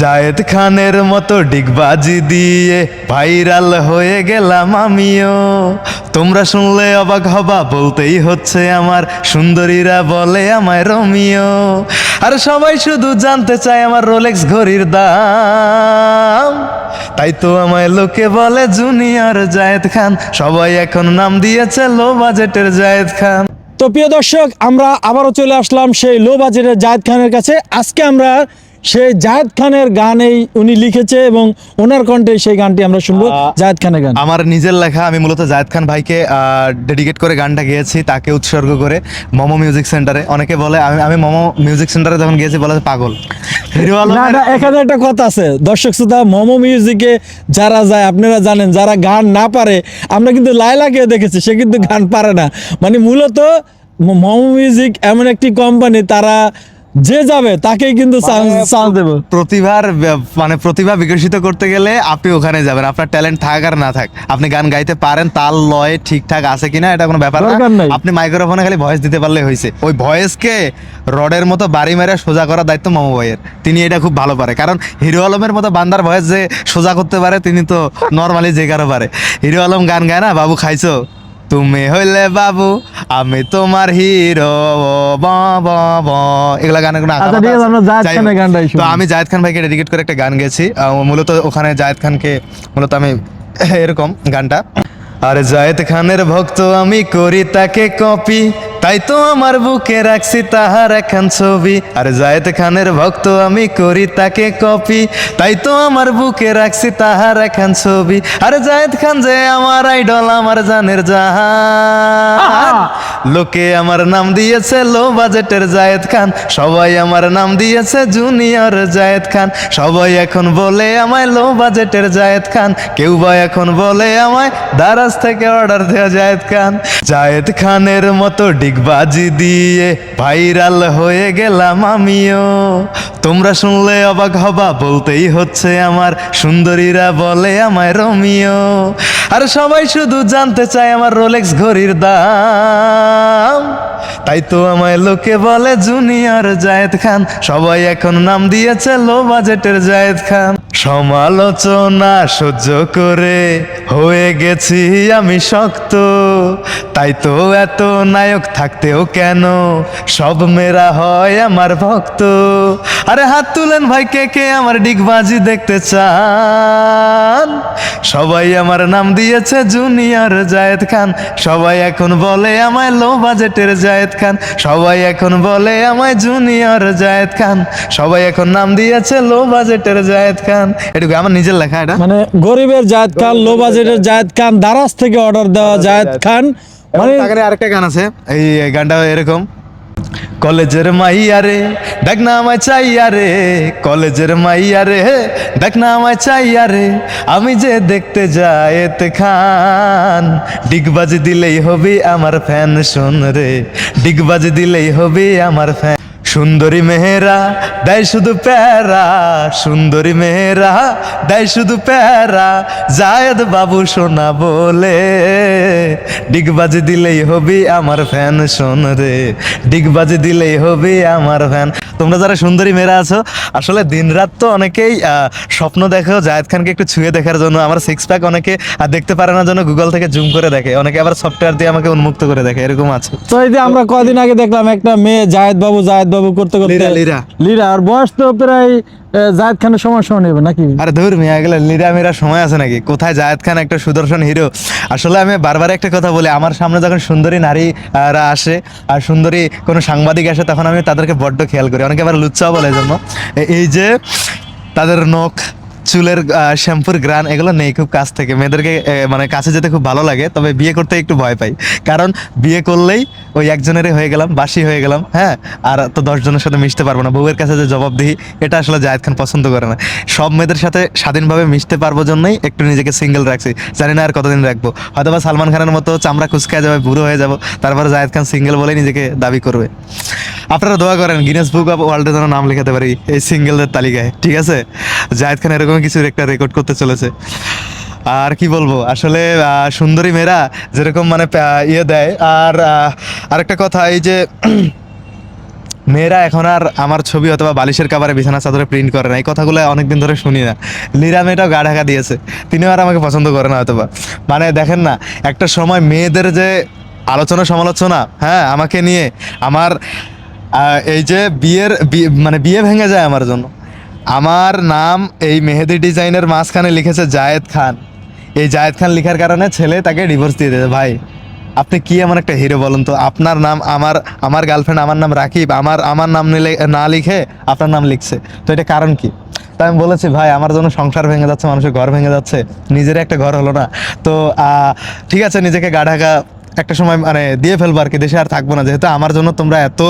জায়েদ খানের মতো ডিগবাজি দিয়ে ভাইরাল হয়ে গেলাম আমিও। তোমরা শুনলে অবাক হবা, বলতেই হচ্ছে আমার সুন্দরীরা বলে আমায় রমিও। আর সবাই শুধু জানতে চায় আমার রোলেক্স ঘড়ির দাম। তাই তো আমায় লোকে বলে জুনিয়র জায়েদ খান, সবাই এখন নাম দিয়েছে লো বাজেটের জায়েদ খান। তো প্রিয় দর্শক, আমরা আবারও চলে আসলাম সেই লো বাজেটের জায়েদ খানের কাছে। আজকে আমরা সেই জায়েদ খানের গানেই উনি লিখেছে এবং ওনার কণ্ঠে সেই গানটি আমরা শুনব জায়েদ খানের গান। আমার নিজের লেখা আমি মূলত জায়েদ খান ভাইকে ডেডিকেট করে গানটা গেয়েছি তাকে উৎসর্গ করে মমো মিউজিক সেন্টারে অনেকে বলে আমি আমি মমো মিউজিক সেন্টারে যখন গিয়েছি বলে পাগল। এখানে একটা কথা আছে। দর্শক শ্রোতা মোমো মিউজিকে যারা যায় আপনারা জানেন যারা গান না পারে আমরা কিন্তু লাইলাকে দেখেছি সে কিন্তু গান পারে না। মানে মূলত মোমো মিউজিক এমন একটি কোম্পানি তারা যে যাবে তাকেই কিন্তু চান্স দেবে। প্রতিভার মানে প্রতিভা বিকশিত করতে গেলে আপনি ওখানে যাবেন। আপনার ট্যালেন্ট থাক আর না থাক। আপনি গান গাইতে পারেন তাল লয় ঠিকঠাক আছে কিনা এটা কোনো ব্যাপার না। আপনি মাইক্রোফোনে খালি ভয়েস দিতে পারলে হয়েছে ওই ভয়েসকে রডের মতো বাড়ি মেরে সোজা করার দায়িত্ব মামু ভাইয়ের। তিনি এটা খুব ভালো পারে। কারণ হিরো আলমের মতো বান্দার ভয়েস যে সোজা করতে পারে তিনি তো নর্মালি যে কারও পারে। হিরো আলম গান গায় না? বাবু খাইছো? তুমি হইলে বাবু আমি তোমার হিরো ব ব ব। এগুলা গানের কোনো আচ্ছা। তো আমি জায়েদ খান ভাইকে ডেডিকেট করে একটা গান গেছি। মূলত ওখানে জায়েদ খানকে মূলত আমি এরকম গানটা। আর জায়েদ খানের ভক্ত আমি করি তাকে কপি তাই তো আমার বুকে রাখছি তাহার একখান ছবি। আর জায়েদ খানের ভক্ত আমি করি তাকে কপি। তাই তো আমার বুকে রাখছি তাহার একখান ছবি। আর জায়েদ খান যে আমার আইডল, আমার জানের জাহান। লোকে আমার নাম দিয়েছে লো বাজেটের জায়েদ খান। সবাই আমার নাম দিয়েছে জুনিয়র জায়েদ খান। সবাই এখন বলে আমায় লো বাজেটের জায়েদ খান। কেউ বা এখন বলে আমায় দারাজ থেকে অর্ডার দেওয়া জায়েদ খান। জায়েদ খানের মতো ডিগবাজি দিয়ে ভাইরাল হয়ে গেলাম আমিও। তোমরা শুনলে অবাক হবা, বলতেই হচ্ছে আমার সুন্দরীরা বলে আমায় রমিও। আর সবাই শুধু জানতে চায় আমার রোলেক্স ঘড়ির দাম। তাই তো আমায় লোকে বলে জুনিয়র জায়েদ খান। সবাই এখন নাম দিয়েছে লো বাজেটের জায়েদ খান। সমালোচনা সহ্য করে হয়ে গেছি আমি শক্ত। তাই তো এত নায়ক থাকতেও কেন? সব মেরা হয় আমার ভক্ত। আরে হাত তুলেন ভাই, কে কে আমার ডিগবাজি দেখতে চান? সবাই আমার নাম দিয়েছে জুনিয়র জায়েদ খান। সবাই এখন বলে আমায় লো বাজেটের জায়েদ খান। সবাই এখন বলে আমায় জুনিয়র জায়েদ খান। সবাই এখন নাম দিয়েছে লো বাজেটের জায়েদ খান। এটুকু আমার নিজের লেখা এটা? মানে গরিবের জায়েদ খান লো বাজেটের জায়েদ। খান দারাজ থেকে অর্ডার দেওয়া জায়েদ খান। মানে মানে আরেকটা গান আছে এই গানটা এরকম। কলেজের মাইয়া রে দেখ না আমায় চাইয়া রে কলেজের মাইয়া রে দেখ না আমায় চাইয়া রে আমি যে দেখতে যাই এতে খান ডিগবাজি দিলেই হবে আমার ফ্যান শোন রে ডিগবাজি দিলেই হবে আমার ফ্যান। সুন্দরী মেহেরা, দেয় শুধু প্যারা। সুন্দরী মেহেরা, দেয় শুধু প্যারা। জায়দ বাবু সোনা বলে, ডিগবাজি দিলেই হবি আমার ফ্যান শোন রে। ডিগবাজি দিলেই হবি আমার ফ্যান। তোমরা যারা সুন্দরী মেয়েরা আছো আসলে দিনরাত তো অনেকেই স্বপ্ন দেখো জায়েদ খানকে একটু ছুঁয়ে দেখার জন্য আমার সিক্স প্যাক অনেকে দেখতে পারে না জন্য গুগল থেকে জুম করে দেখে অনেকে আবার সফটওয়্যার দিয়ে আমাকে উন্মুক্ত করে দেখে এরকম আছে তো এই যে আমরা কদিন আগে দেখলাম একটা মেয়ে জায়েদ বাবু জায়েদ বাবু করতে করতে লিরা, লিরা। আর বয়স তো প্রায় জায়েদ খানের সময় সময় নেবে নাকি? আরে ধুর মিয়া গেলে লিরা মিরা সময় আছে নাকি? কোথায় জায়দ খান একটা সুদর্শন হিরো? আসলে আমি বারবার একটা কথা বলি, আমার সামনে যখন সুন্দরী নারীরা আসে আর সুন্দরী কোনো সাংবাদিক আসে, তখন আমি তাদেরকে বড্ড খেয়াল করি। অনেকে আবার লুচ্চাও বলে জন্য। এই যে তাদের নখ চুলের শ্যাম্পুর গ্রান এগুলো নেই খুব কাছ থেকে। মেয়েদেরকে মানে কাছে যেতে খুব ভালো লাগে, তবে বিয়ে করতে একটু ভয় পাই। কারণ বিয়ে করলেই ওই একজনেরই হয়ে গেলাম, বাসি হয়ে গেলাম হ্যাঁ? আর তো দশজনের সাথে মিশতে পারব না। বউয়ের কাছে যে জবাব দিই এটা আসলে জায়েদ খান পছন্দ করে না। সব মেয়েদের সাথে স্বাধীনভাবে মিশতে পারব জন্যই একটু নিজেকে সিঙ্গেল রাখছি। জানি না আর কতদিন রাখব। হয়তো বা সালমান খানের মতো চামড়া কুচকায় যাবে, বুড়ো হয়ে যাব, তারপরে জায়েদ খান সিঙ্গেল বলে নিজেকে দাবি করবে। আপনারা দোয়া করেন গিনেস বুক অফ ওয়ার্ল্ডে যেন নাম লেখাতে পারি এই সিঙ্গেলদের তালিকায়, ঠিক আছে? জায়েদ খান এরকম কিছু একটা রেকর্ড করতে চলেছে। আর কি বলব, আসলে সুন্দরী মেয়েরা যেরকম মানে ইয়ে দেয়। আর আরেকটা কথা, এই যে, মেয়েরা এখন আর আমার ছবি অথবা বালিশের কাবারে বিছানা চাদরে প্রিন্ট করে না। এই কথাগুলো অনেকদিন ধরে শুনি না। লীরা মেয়েটাও গা ঢাকা দিয়েছে। তিনিও আর আমাকে পছন্দ করে না হয়তোবা। মানে দেখেন না, একটা সময় মেয়েদের যে আলোচনা সমালোচনা হ্যাঁ আমাকে নিয়ে আমার এই যে বিয়ের মানে বিয়ে ভেঙে যায় আমার জন্য। আমার নাম এই মেহেদি ডিজাইনের মাঝখানে লিখেছে জায়েদ খান। এই জায়েদ খান লেখার কারণে ছেলে তাকে ডিভোর্স দিয়ে দিয়েছে। ভাই, আপনি কি এমন একটা হিরো বলুন তো? আপনার নাম, আমার আমার গার্লফ্রেন্ড আমার নাম রাকিব, আমার আমার নাম নিলে, না লিখে আপনার নাম লিখছে। তো এটা কারণ কি? তাই আমি বলেছি, ভাই, আমার জন্য সংসার ভেঙে যাচ্ছে, মানুষের ঘর ভেঙে যাচ্ছে। নিজের একটা ঘর হলো না। তো ঠিক আছে, নিজেকে গা ঢাকা একটা সময় মানে দিয়ে ফেলব আর কি দেশে আর থাকব না। যেহেতু আমার জন্য তোমরা এত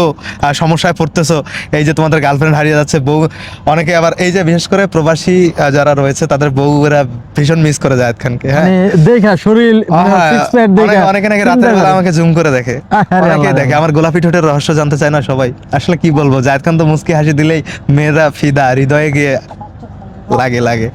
সমস্যায় পড়তেছো এই যে তোমাদের গার্লফ্রেন্ড হারিয়ে যাচ্ছে বউ অনেকে আবার এই যে বিশেষ করে প্রবাসী যারা রয়েছে তাদের বউরা ভীষণ মিস করে জায়েদ খানকে হ্যাঁ? মানে দেখা শরীর হ্যাঁ, সিক্স প্যাক অনেকে- নাকি রাতের বেলা। আমাকে জুম করে দেখে। অনেকে দেখে আমার গোলাপি ঠোঁটের রহস্য জানতে চায় না সবাই। আসলে কি বলব জায়েদ খান তো মুস্কি হাসি দিলেই মেয়েরা ফিদা হৃদয়ে গিয়ে লাগে লাগে।